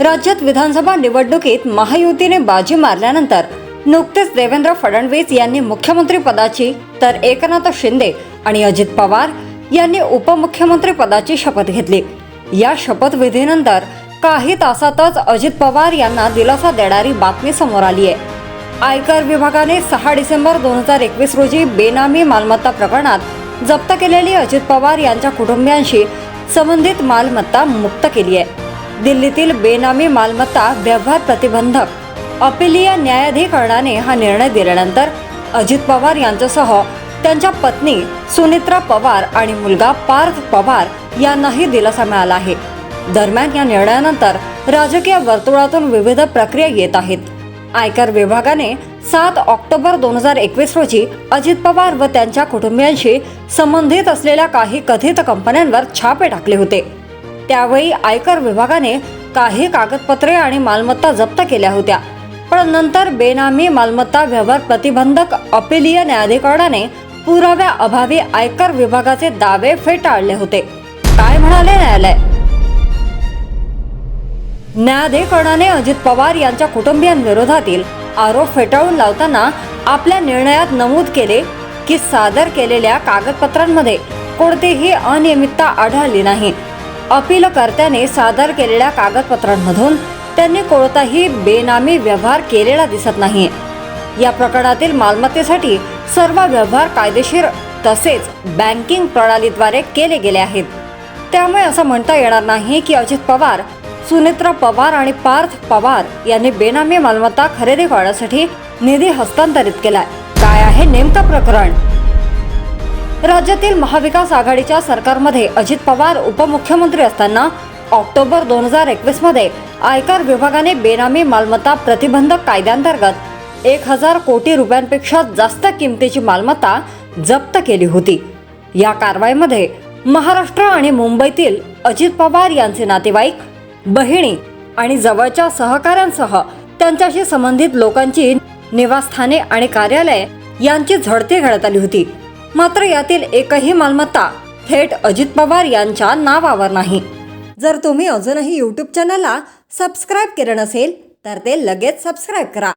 राज्यात विधानसभा निवडणुकीत महायुतीने बाजी मारल्यानंतर नुकतेच देवेंद्र फडणवीस यांनी मुख्यमंत्री पदाची तर एकनाथ शिंदे आणि अजित पवार यांनी उपमुख्यमंत्री पदाची शपथ घेतली. या शपथविधीनंतर काही तासातच अजित पवार यांना दिलासा देणारी बातमी समोर आली आहे आयकर विभागाने सहा डिसेंबर दोन हजार एकवीस रोजी बेनामी मालमत्ता प्रकरणात जप्त केलेली अजित पवार यांच्या कुटुंबियांशी संबंधित मालमत्ता मुक्त केली आहे दिल्लीतील बेनामी मालमत्ता व्यवहार प्रतिबंधक अपिलीय न्यायाधिकरणाने हा निर्णय दिल्यानंतर अजित पवार यांच्यासह त्यांच्या पत्नी सुनित्रा पवार आणि मुलगा पार्थ पवार यांनाही दिलासा मिळाला आहे. दरम्यान या निर्णयानंतर राजकीय वर्तुळातून विविध प्रक्रिया येत आहेत. आयकर विभागाने सात ऑक्टोबर दोन हजार एकवीस रोजी अजित पवार व त्यांच्या कुटुंबियांशी संबंधित असलेल्या काही कथित कंपन्यांवर छापे टाकले होते. त्यावेळी आयकर विभागाने काही कागदपत्रे आणि मालमत्ता जप्त केल्या होत्या. पण नंतर बेनामी मालमत्ता व्यवहार प्रतिबंधक अपिलीय न्यायाधिकरणाने पुराव्या अभावी आयकर विभागाचे दावे फेटाळले होते. काय म्हणाले न्यायालय? न्यायाधिकरणाने अजित पवार यांच्या कुटुंबियांविरोधातील आरोप फेटाळून लावताना आपल्या निर्णयात नमूद केले की सादर केलेल्या कागदपत्रांमध्ये कोणतीही अनियमितता आढळली नाही. अपीलकर्त्याने सादर केलेल्या कागदपत्रांमधून त्यांनी कोणताही बेनामी व्यवहार केलेला दिसत नाही. या प्रकरणातील मालमत्तेसाठी सर्व व्यवहार कायदेशीर तसेच बँकिंग प्रणालीद्वारे केले गेले आहेत. त्यामुळे असं म्हणता येणार नाही की अजित पवार सुनेत्रा पवार आणि पार्थ पवार यांनी बेनामी मालमत्ता खरेदी करण्यासाठी निधी हस्तांतरित केलाय. काय आहे नेमकं प्रकरण? राज्यातील महाविकास आघाडीच्या सरकारमध्ये अजित पवार उपमुख्यमंत्री असताना ऑक्टोबर दोन हजार एकवीसमध्ये आयकर विभागाने बेनामी मालमत्ता प्रतिबंधक कायद्यांतर्गत एक हजार कोटी रुपयांपेक्षा जास्त किमतीची मालमत्ता जप्त केली होती. या कारवाईमध्ये महाराष्ट्र आणि मुंबईतील अजित पवार यांचे नातेवाईक बहिणी आणि जवळच्या सहकाऱ्यांसह त्यांच्याशी संबंधित लोकांची निवासस्थाने आणि कार्यालये यांची झडती घडत आली होती. मात्र यातील एकही मालमत्ता थेट अजित पवार यांच्या नावावर नाही. जर तुम्ही अजूनही यूट्यूब चॅनलला सबस्क्राईब केलं नसेल तर ते लगेच सबस्क्राईब करा.